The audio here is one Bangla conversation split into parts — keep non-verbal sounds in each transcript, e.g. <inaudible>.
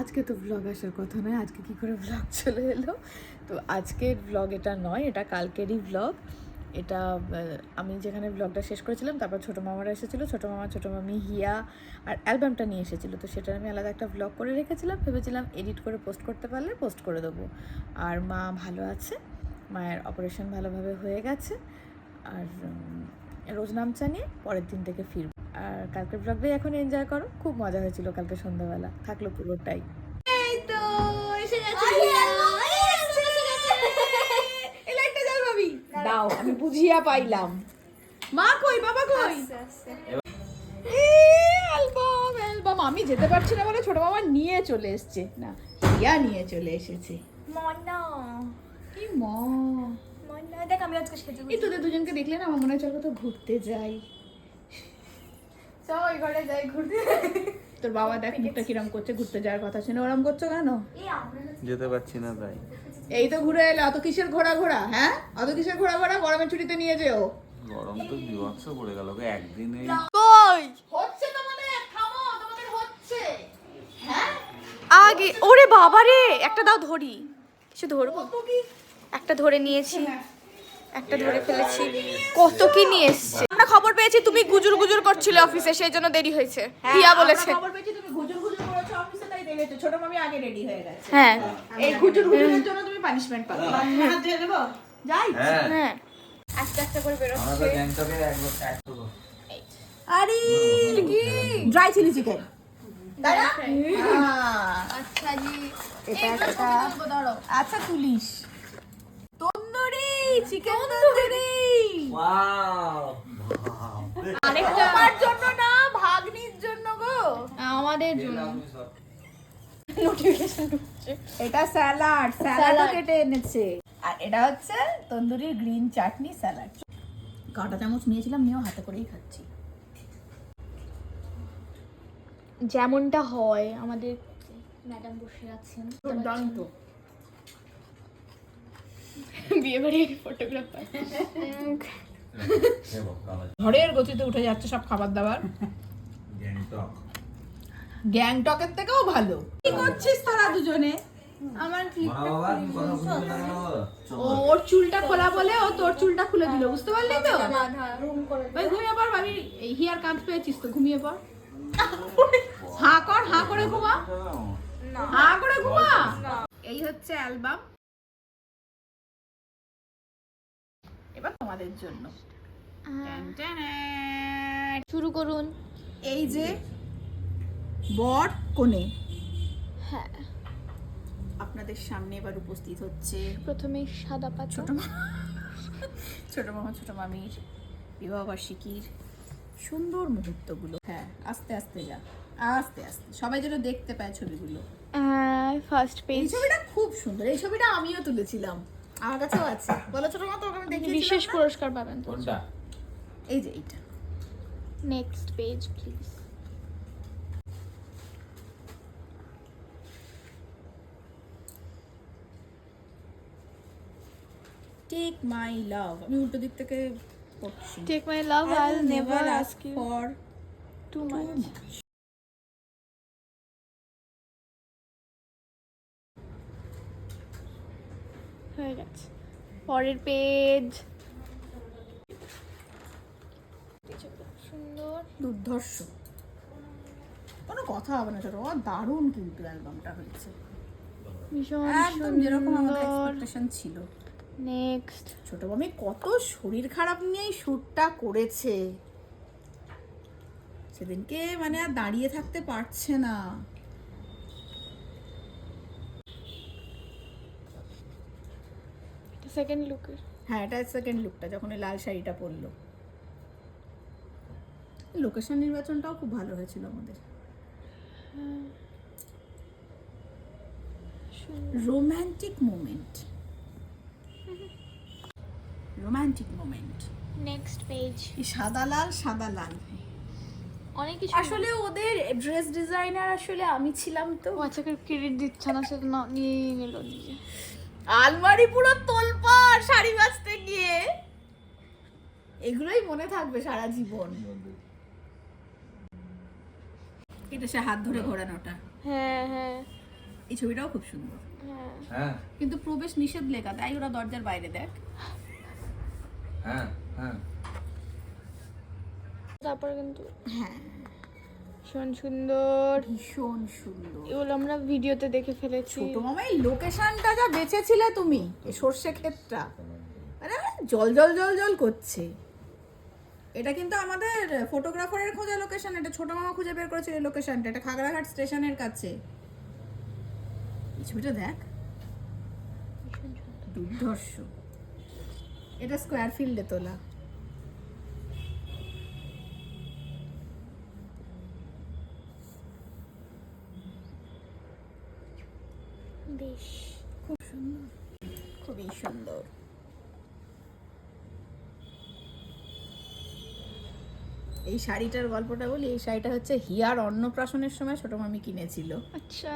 আজকে তো ব্লগ আসার কথা নয়, আজকে কি করে ব্লগ চলে এলো? তো আজকের ব্লগ এটা নয়, এটা কালকেরই ব্লগ এটা আমি যেখানে ব্লগটা শেষ করেছিলাম, তারপর ছোটো মামারা এসেছিল, ছোটো মামা, ছোটো মামি হিয়া আর অ্যালবামটা নিয়ে এসেছিল। তো সেটা আমি আলাদা একটা ব্লগ করে রেখেছিলাম, ভেবেছিলাম এডিট করে পোস্ট করতে পারলে পোস্ট করে দেবো। আর মা ভালো আছে, মায়ের অপারেশন ভালোভাবে হয়ে গেছে। আর রোজ নামচা নিয়ে পরের দিন থেকে ফিরবো। আর কালকের ব্লগটাই এখন এনজয় করো খুব মজা হয়েছিল কালকে সন্ধ্যাবেলা থাকল পুরোটাই তো এসে গেছে লাইটটা জ্বাল ভাবি দাও আমি বুঝিয়া পাইলাম মা কই বাবা কই অ্যালবাম অ্যালবাম আমি যেতে পারছি না বলে ছোট মামা নিয়ে চলে এসেছে না হিয়া নিয়ে চলে এসেছে মনা কি মা মনা দেখ আমি আজকে সেজে এই তোদের দুজনকে দেখলে না আমার মনে হয় চল কোথাও ঘুরতে যাই চল ওই ঘরে যাই ঘুরতে। তোর বাবা দেখ মুখটা কিরম করছে ঘুরতে যাওয়ার কথা শুনে ওরম করছ কেন? যেতে পারছি না তাই এই তো ঘুরে এলে অত কিসের ঘোরা ঘোরা হ্যাঁ? অত কিসের ঘোরা ঘোরা গরমের ছুটিতে নিয়ে যেও। গরম তো বিভৎস পড়ে গেল একদিনে কই? হচ্ছে তোমাদের থামো তোমাদের হচ্ছে। হ্যাঁ? আগে ওরে বাবা রে একটা দাও ধরি। কিছু ধরবো? একটা ধরে নিয়েছি। একটা ধরে ফেলেছি। কত কি নিয়ে এসছে? পেয়েছি তুমি গুজুর গুজুর করছিলে অফিসে সেই জন্য দেরি হয়েছে। হিয়া বলেছে। খবর পেয়েছি তুমি গুজুর গুজুর করেছ অফিসে তাই দেখেছ ছোট মামি আগে রেডি হয়ে গেছে। হ্যাঁ। এই গুজুর গুজুরের জন্য তুমি পানিশমেন্ট পাবে। হাত দিয়ে দেবো? যাই। হ্যাঁ। হ্যাঁ। আস্তে আস্তে করে আমরা তো গ্যাংটকে একবার এক আরে কি? ড্রাই চিলি চিকেন তাই আচ্ছা জি। এটা একটা আচ্ছা তুলিস। তন্দুরি চিকেন তন্দুরি। ওয়াও আমার জন্য না ভাগ্নির জন্য গো। আমাদের জন্য। এটা স্যালাড স্যালাডও কেটে এনেছে। আর এটা হচ্ছে তন্দুরির গ্রিন চাটনি স্যালাড। কাঁটা চামচ নিয়েছিলাম নিয়েও হাতে করেই খাচ্ছি। যেমনটা হয় আমাদের ম্যাডাম বসে আছেন। দুর্দান্ত। বিয়ে বাড়ির ফটোগ্রাফার ঘরের গতিতে উঠে যাচ্ছে সব খাবার দাবার। গ্যাংটকের থেকেও ভালো। কি করছিস তারা দুজনে? আমার ওর চুলটা খোলা বলে ও তোর চুলটা খুলে দিল বুঝতে পারলি তো? ভাই ঘুমিয়ে পড় ভাবি এই হিয়ার কাঁধ পেয়েছিস তো ঘুমিয়ে পড়। হাঁ কর হাঁ করে ঘুমা। হাঁ করে ঘুমা। এই হচ্ছে অ্যালবাম। এবার তোমাদের জন্য। শুরু করুন। এই যে বর কোণে। হ্যাঁ। আপনাদের সামনে এবার উপস্থিত হচ্ছে প্রথমে সাদা পাতা। ছোট ছোট মামা ছোট মামির বিবাহবার্ষিকীর সুন্দর মুহূর্তগুলো। হ্যাঁ আস্তে আস্তে যা। আস্তে আস্তে। সবাই যেন দেখতে পায় ছবিগুলো। ফার্স্ট পেজ এই ছবিটা খুব সুন্দর। এই ছবিটা আমিও তুলেছিলাম। আমার কাছেও আছে। বলো ছোট মা তোকে আমি দেখিয়েছিলাম বিশেষ না? পুরস্কার পাবেন। কোনটা? এই যে এইটা। Next page please take my love আমি উল্টো দিক থেকে পড়ছি take my love I will never ask you for too much হয়ে গেছে। পরের পেজ। সুন্দর। দুর্ধর্ষ। কোনো কথা হবে না ছোট দারুণ কিন্তু অ্যালবামটা হয়েছে। ভীষণ একদম যেরকম আমাদের এক্সপেকটেশন ছিল। নেক্সট ছোট মামি কত শরীর খারাপ নিয়েই শ্যুটটা করেছে। সেদিনকে মানে আর দাঁড়িয়ে থাকতে পারছে না। সেকেন্ড লুকের হ্যাঁ এটা সেকেন্ড লুকটা যখন ওই লাল শাড়িটা পরলো। লোকেশন নির্বাচনটাও খুব ভালো হয়েছিল আমাদের। Romantic moment romantic moment next page সাদা লাল সাদা লাল। অনেক কিছু আসলে ওদের ড্রেস ডিজাইনার আসলে আমি ছিলাম তো। ও আচ্ছা ক্রেডিট দিচ্ছে না সেটা না নিয়ে নিল নিজে। আলমারি পুরো তোলপাড় শাড়ি বাঁচতে গিয়ে। এগুলোই মনে থাকবে সারা জীবন। এটা সে হাত ধরে ঘোরানোটা হ্যাঁ হ্যাঁ। এই ছবিটাও খুব সুন্দর। হ্যাঁ। কিন্তু প্রবেশ নিষেধ লেখা তাই ওরা দরজার বাইরে দেখ। হ্যাঁ হ্যাঁ। তারপর কিন্তু হ্যাঁ। ভীষণ সুন্দর। ভীষণ সুন্দর। এগুলো আমরা ভিডিওতে দেখে ফেলেছি। ছোট মামা এই লোকেশনটা যা বেঁচেছিলে তুমি সর্ষে ক্ষেতটা মানে জল জল জল জল করছে। এটা কিন্তু আমাদের ফটোগ্রাফারের খোঁজা লোকেশন এটা ছোট মামা খুঁজে বের করেছিল এই লোকেশনটা এটা খাগড়াঘাট স্টেশনের কাছে। এই ছবিটা দেখ। দুর্ধর্ষ। এটা স্কোয়ার ফিল্ডে তোলা। বেশ খুব সুন্দর। খুবই সুন্দর। এই শাড়িটার গল্পটা বলি এই শাড়িটা হচ্ছে হিয়ার অন্নপ্রাশনের সময় ছোট মামি কিনেছিল। আচ্ছা।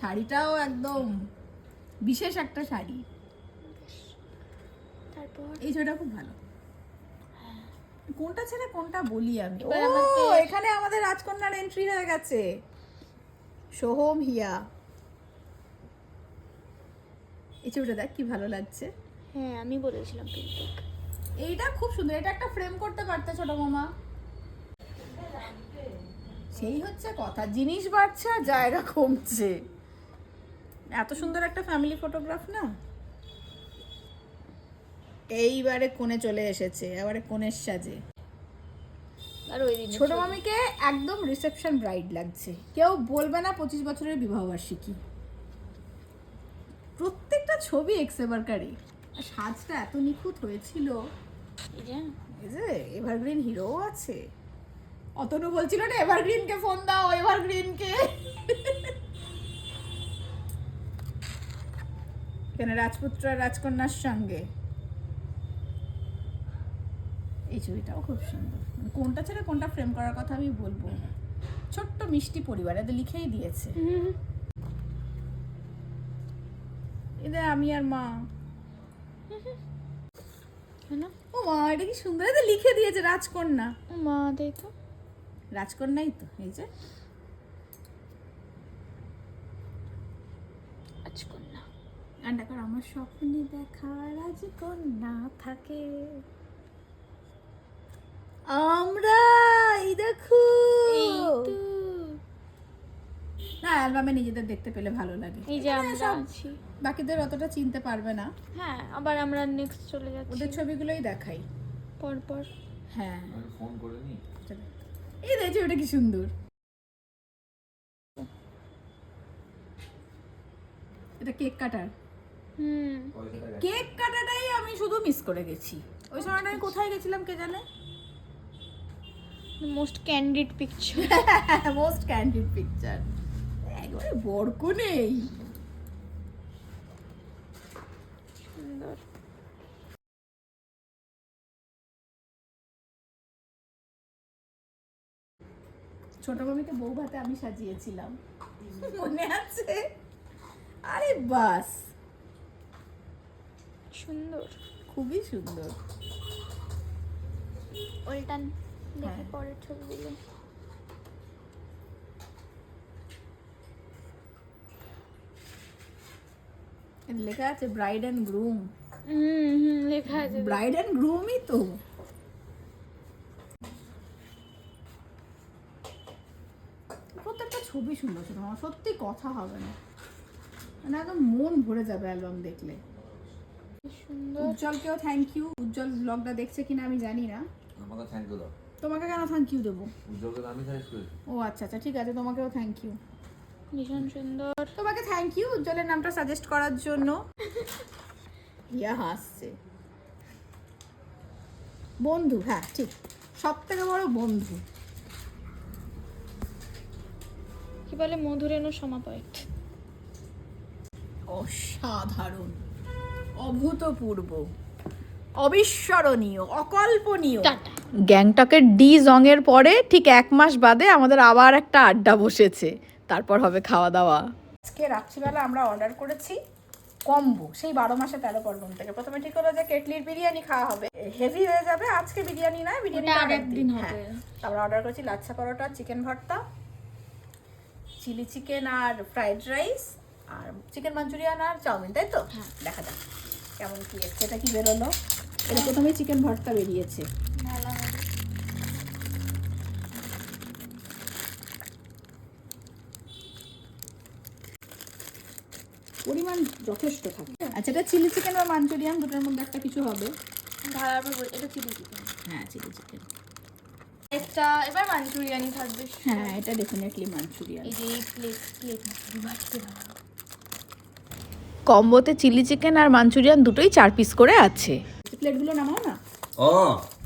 শাড়িটাও একদম বিশেষ একটা শাড়ি। তারপর? এই ছবিটা খুব ভালো। কোনটা ছেড়ে কোনটা বলি আমি? ও এখানে আমাদের রাজকন্যার এন্ট্রি হয়ে গেছে। সোহম হিয়া। এই ছবিটা দেখ কি ভালো লাগছে। হ্যাঁ আমি বলেছিলাম এইটা খুব সুন্দর এটা একটা ফ্রেম করতে পারতে ছোট মামা। সেই হচ্ছে কথা জিনিস বাড়ছে আর জায়গা কমছে। এত সুন্দর একটা ফ্যামিলি ফটোগ্রাফ না? এইবারে কোণে চলে এসেছে এবারে কোণের সাজে। আর ওই ছোট মামিকে একদম রিসেপশন ব্রাইড লাগছে। কেউ বলবে না পঁচিশ বছরের বিবাহবার্ষিকী। প্রত্যেকটা ছবি এক্সেবারকারী আর সাজটা এত নিখুঁত হয়েছিল। এই যে এভারগ্রিন হিরো আছে। অতনু বলছিল না এভারগ্রিনকে ফোন দাও এভারগ্রিনকে কেন রাজপুত্র আর রাজকন্যার সঙ্গে। এই ছবিটাও খুব সুন্দর। কোনটা ছেড়ে কোনটা ফ্রেম করার কথা আমি বলব ছোট্ট মিষ্টি পরিবার এদের লিখেই দিয়েছে। এদের আমি আর মা। ও মা এটা কি সুন্দর? এদের লিখে দিয়েছে রাজকন্যা। মা দেই তো। রাজকন্যাই তো এই যে। রাজকন্যা। গানটা কর আমার স্বপ্নে দেখা রাজকন্যা থাকে। আমরা এই দেখো। না অ্যালবামে নিজেদের দেখতে পেলে ভালো লাগে। এই যে আমরা আছি। বাকিদের অতটা চিনতে পারবে না। হ্যাঁ আবার আমরা নেক্সট চলে যাচ্ছি। ওদের ছবিগুলোই দেখাই। পর পর হ্যাঁ। আমি ফোন করে নি? এই দেখছি ওটা কি সুন্দর। এটা কেক কাটার। হুম। কেক কাটাটাই আমি শুধু মিস করে গেছি। ওই সময়টা আমি কোথায় গেছিলাম কে জানে? Most candid picture most candid picture বরক নেই। সুন্দর। ছোট মামিকে বউ ভাতে আমি সাজিয়েছিলাম। <laughs> মনে আছে? আরে বাস। সুন্দর। খুবই সুন্দর। ওল্টান দেখে হ্যাঁ। পরের ছবিগুলো। লেখা আছে bride and groom hmm hmm লেখা আছে। ব্রাইড অ্যান্ড গ্রুমই তো। প্রত্যেকটা ছবি সুন্দর ছিল আমার সত্যি কথা হবে না। মানে একদম মন ভরে যাবে অ্যালবাম দেখলে। সুন্দর। উজ্জ্বলকেও থ্যাংক ইউ উজ্জ্বল ব্লগটা দেখছে কিনা আমি জানি না। আমাকে থ্যাংক ইউ দাও। তোমাকে কেন থ্যাংক ইউ দেবো? উজ্জ্বলকে আমি সাজেস্ট করেছি। ও আচ্ছা আচ্ছা ঠিক আছে তোমাকেও থ্যাংক ইউ ভীষণ সুন্দর। তোমাকে থ্যাংক ইউ উজ্জ্বলের নামটা সাজেস্ট করার জন্য। ইয়া হাসছে। বন্ধু হ্যাঁ ঠিক। সব থেকে বড় বন্ধু। কি বলে? মধুরেণু সমাপয়েত অসাধারণ। অভূতপূর্ব। অবিস্মরণীয়। অকল্পনীয়। গ্যাংটকের ডি জংয়ের পরে ঠিক এক মাস বাদে আমাদের আবার একটা আড্ডা বসেছে। তারপর হবে খাওয়া দাওয়া আজকে রাত্রিবেলা আমরা অর্ডার করেছি কম্বো সেই বারো মাসে তেরো পর্বণ থেকে। প্রথমে ঠিক হলো যে কেটলির বিরিয়ানি খাওয়া হবে। হেভি হয়ে যাবে আজকে বিরিয়ানি নয় বিরিয়ানি আরেকদিন হবে। তারপর অর্ডার করেছি lachha paratha chicken bharta chilli chicken আর ফ্রাইড রাইস আর চিকেন মাঞ্চুরিয়ান আর চাউমিন তাই তো? হ্যাঁ। দেখা যাক কেমন কি এসছে এটা কি বেরোলো। এটা প্রথমে চিকেন ভর্তা বেরিয়েছে। পরিমাণ যথেষ্ট থাকে। আচ্ছা এটা চিলি চিকেন বা মাঞ্চুরিয়ান দুটোর মধ্যে একটা কিছু হবে? এটা চিলি চিকেন। হ্যাঁ চিলি চিকেন। একটা এবার মাঞ্চুরিয়ানই থাকবে। হ্যাঁ এটা ডেফিনেটলি মাঞ্চুরিয়ান। এই যে প্লেট প্লেট দুবারতে কম্বোতে চিলি চিকেন আর মাঞ্চুরিয়ান দুটোই চার পিস করে আছে। প্লেটগুলো নামাও না। ও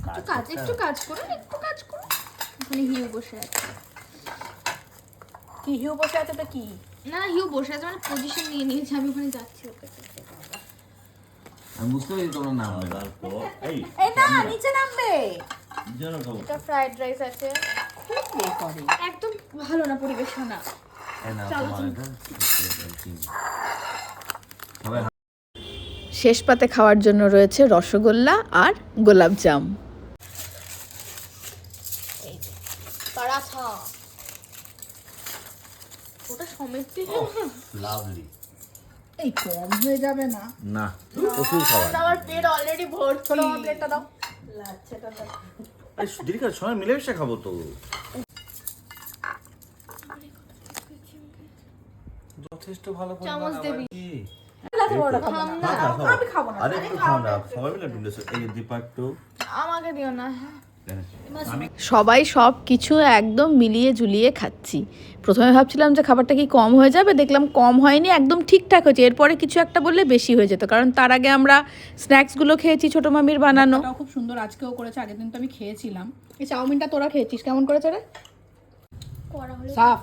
একটু কাজ একটু কাজ করুন একটু কাজ করুন। ওখানে হিউ বসে আছে। কি হিউ বসে আছে তো কি? না হিউ বসে আছে মানে পজিশন নিয়ে নিয়েছে আমি ওখানে যাচ্ছি ওকে। আমি বুঝতে পারি তোমার নাম এই এই না নিচে নামবে। যেন খাব এটা ফ্রাইড রাইস আছে। খুব ইয়ে করে। একদম ভালো না পরিবেশনা শেষ পাতে খাওয়ার জন্য রয়েছে রসগোল্লা আর গোলাপজাম পরাঠা। লাভলি এই কম হয়ে যাবে না। না প্রচুর খাবার। আমার পেট অলরেডি ভর্তি প্লেটটা দাও। আরে সবাই মিলেমিশে খাব তো। যথেষ্ট ভালো চামচ দেবি। আমি খাব না। আরে একটু খাও না সবাই মিলে ডুবলে এই দীপা একটু। আমাকে দিও না সবাই সব কিছু একদম মিলিয়ে ঝুলিয়ে খাচ্ছি। প্রথমে ভাবছিলাম যে খাবারটা কি কম হয়ে যাবে দেখলাম কম হয়নি একদম ঠিকঠাক হয়েছে। এরপরে কিছু একটা বললে বেশি হয়ে যেত কারণ তার আগে আমরা স্ন্যাক্সগুলো খেয়েছি ছোটো মামির বানানো। খুব সুন্দর আজকেও করেছে আগের দিন তো আমি খেয়েছিলাম। এই চাউমিনটা তোরা খেয়েছিস কেমন করেছে রে? সাফ।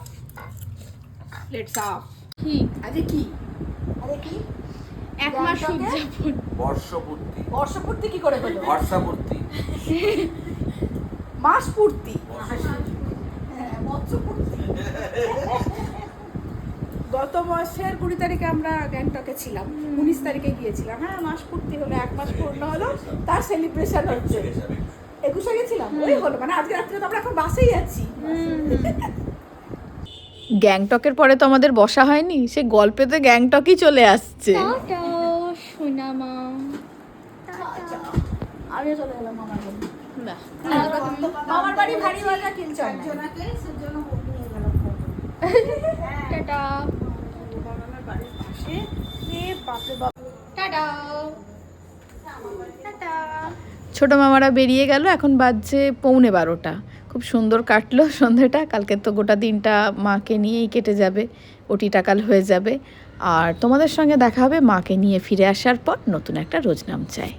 প্লেট সাফ। কি? আজকে কি? আরে কি? এক মাস উদযাপন বর্ষপূর্তি। বর্ষপূর্তি কি করে হলো? বর্ষাপূর্তি। <laughs> মাস পূর্তি হ্যাঁ, গত মাসের কুড়ি তারিখে আমরা গ্যাংটকে ছিলাম। উনিশ তারিখে গিয়েছিলাম। হ্যাঁ মাস পূর্তি হলো এক মাস পূর্ণ হলো। তার সেলিব্রেশন হচ্ছে। একুশে গেছিলাম? ওই হলো মানে আজকে রাত্রে তো আমরা এখন বাসেই আছি। গ্যাংটকের পরে তো আমাদের বসা হয়নি সে গল্পেতে গ্যাংটকই চলে আসছে টাটা সোনা মা আমি চলে গেলাম মামার বাড়ি বাহ মামার বাড়ি ভারী কিনছে টাটা। ছোট মামারা বেরিয়ে গেল এখন বাজছে পৌনে বারোটা। খুব সুন্দর কাটলো সন্ধ্যাটা কালকে তো গোটা দিনটা মাকে নিয়েই কেটে যাবে ওটি টাকাল হয়ে যাবে। আর তোমাদের সঙ্গে দেখা হবে মাকে নিয়ে ফিরে আসার পর নতুন একটা রোজনাম চাই।